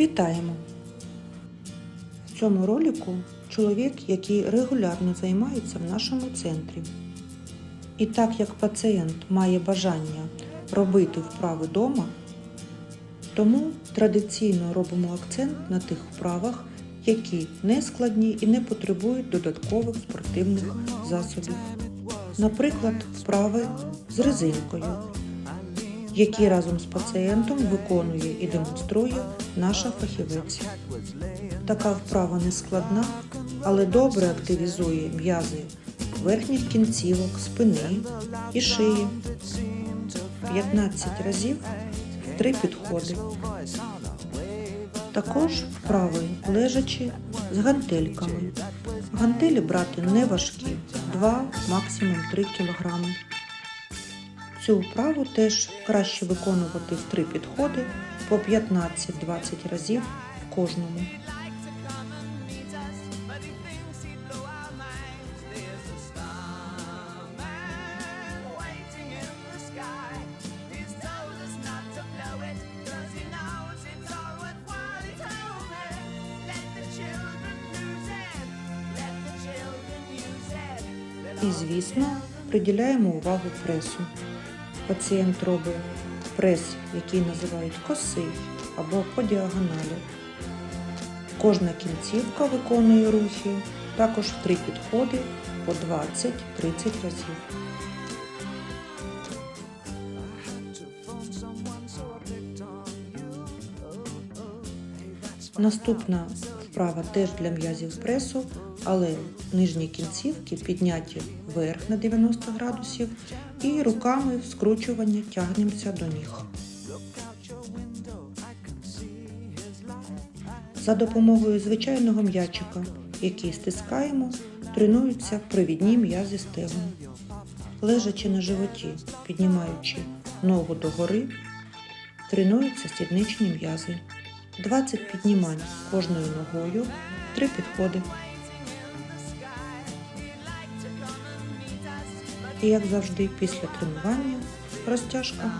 Вітаємо! В цьому ролику чоловік, який регулярно займається в нашому центрі. І так як пацієнт має бажання робити вправи вдома, тому традиційно робимо акцент на тих вправах, які не складні і не потребують додаткових спортивних засобів. Наприклад, вправи з резинкою, які разом з пацієнтом виконує і демонструє наша фахівець. Така вправа не складна, але добре активізує м'язи верхніх кінцівок, спини і шиї. 15 разів три підходи. Також вправи лежачі з гантельками. Гантелі брати не важкі, 2, максимум 3 кг. Цю вправу теж краще виконувати в три підходи по 15-20 разів в кожному. І, звісно, приділяємо увагу пресу. Пацієнт робить прес, який називають косий або по діагоналі. Кожна кінцівка виконує рухи, також в три підходи по 20-30 разів. Наступна вправа теж для м'язів пресу, але нижні кінцівки підняті вверх на 90 градусів і руками в скручування тягнемося до ніг. За допомогою звичайного м'ячика, який стискаємо, тренуються провідні м'язи стегон. Лежачи на животі, піднімаючи ногу догори, тренуються сідничні м'язи. 20 піднімань кожною ногою, 3 підходи. І як завжди, після тренування розтяжка.